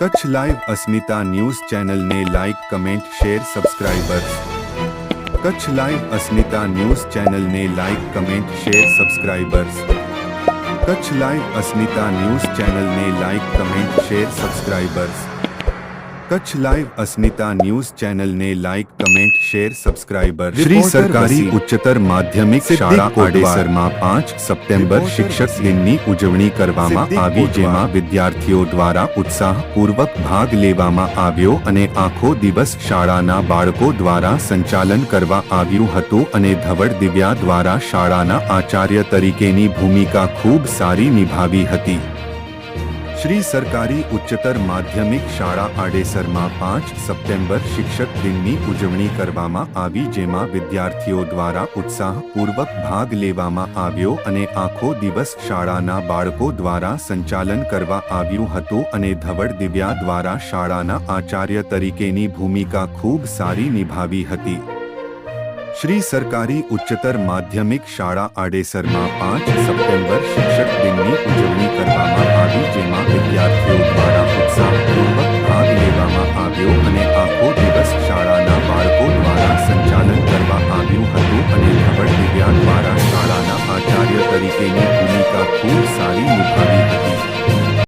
Kutch live Asmita news ચેનલને like comment share subscribers Kutch live Asmita news ચેનલને like comment share subscribers Kutch live Asmita news ચેનલને like comment share subscribers Kutch live Asmita news ચેનલને like comment share subscriber Shri સરકારી ઉચ્ચતર માધ્યમિક શાળા આડેસરમાં પાંચ September શિક્ષક દિનની ઉજવણી કરવામાં આવી જેમાં વિદ્યાર્થીઓ દ્વારા ઉત્સાહપૂર્વક ભાગ લેવામાં આવ્યો અને આખો દિવસ શાળાના બાળકો દ્વારા સંચાલન કરવા આવ્યું હતું અને ધવળ દિવ્યા દ્વારા શાળાના આચાર્ય તરીકેની ભૂમિકા ખૂબ સારી નિભાવી હતી. શ્રી સરકારી ઉચ્ચતર માધ્યમિક શાળા આડેસરમાં પાંચ સપ્ટેમ્બર શિક્ષક દિનની ઉજવણી કરવામાં આવી, જેમાં વિદ્યાર્થીઓ દ્વારા ઉત્સાહપૂર્વક ભાગ લેવામાં આવ્યો અને આખો દિવસ શાળાના બાળકો દ્વારા સંચાલન કરવા આવ્યું હતું અને ધવળ દિવ્યા દ્વારા શાળાના આચાર્ય તરીકેની ભૂમિકા ખૂબ સારી નિભાવી હતી. શ્રી સરકારી ઉચ્ચતર માધ્યમિક શાળા આડેસરમાં પાંચ સપ્ટેમ્બર શિક્ષક દિનની ઉજવણી કરવામાં